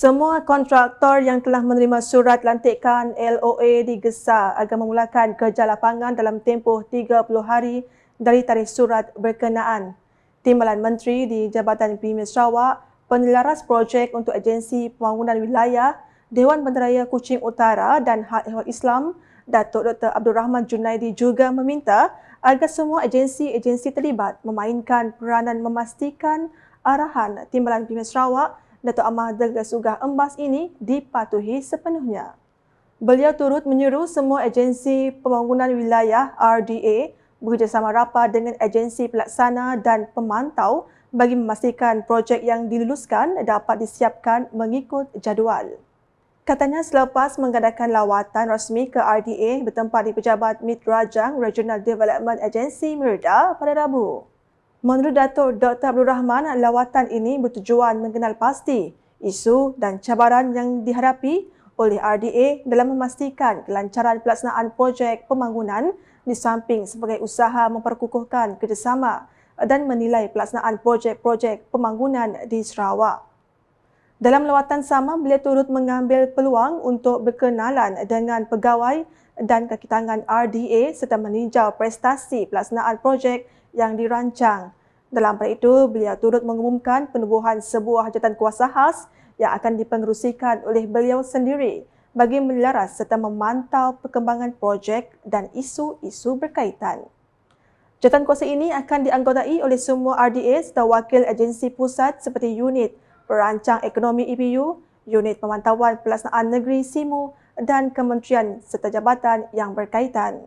Semua kontraktor yang telah menerima surat lantikan LOA digesa agar memulakan kerja lapangan dalam tempoh 30 hari dari tarikh surat berkenaan. Timbalan Menteri di Jabatan Premier Sarawak, penelaras projek untuk agensi pembangunan wilayah Dewan Bandaraya Kuching Utara dan Hak Ehwal Islam, Datuk Dr. Abdul Rahman Junaidi juga meminta agar semua agensi-agensi terlibat memainkan peranan memastikan arahan Timbalan Premier Sarawak Datuk Amah Dega Sugah Embas ini dipatuhi sepenuhnya. Beliau turut menyuruh semua agensi pembangunan wilayah RDA bekerjasama rapat dengan agensi pelaksana dan pemantau bagi memastikan projek yang diluluskan dapat disiapkan mengikut jadual. Katanya selepas mengadakan lawatan rasmi ke RDA bertempat di Pejabat Mit Rajang Regional Development Agency Mirda pada Rabu. Menurut Datuk Dr. Abdul Rahman, lawatan ini bertujuan mengenal pasti isu dan cabaran yang dihadapi oleh RDA dalam memastikan kelancaran pelaksanaan projek pembangunan di samping sebagai usaha memperkukuhkan kerjasama dan menilai pelaksanaan projek-projek pembangunan di Sarawak. Dalam lawatan sama, beliau turut mengambil peluang untuk berkenalan dengan pegawai dan kaki tangan RDA serta meninjau prestasi pelaksanaan projek yang dirancang. Dalam pada itu, beliau turut mengumumkan penubuhan sebuah jawatan kuasa khas yang akan dipengerusikan oleh beliau sendiri bagi melaras serta memantau perkembangan projek dan isu-isu berkaitan. Jawatan kuasa ini akan dianggotai oleh semua RDA serta wakil agensi pusat seperti unit perancang ekonomi EPU, unit pemantauan pelaksanaan negeri SIMU dan kementerian serta jabatan yang berkaitan.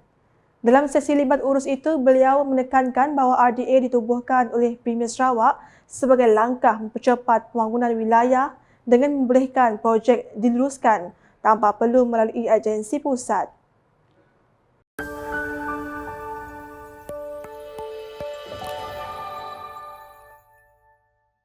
Dalam sesi libat urus itu, beliau menekankan bahawa RDA ditubuhkan oleh Premier Sarawak sebagai langkah mempercepat pembangunan wilayah dengan membolehkan projek diluluskan tanpa perlu melalui agensi pusat.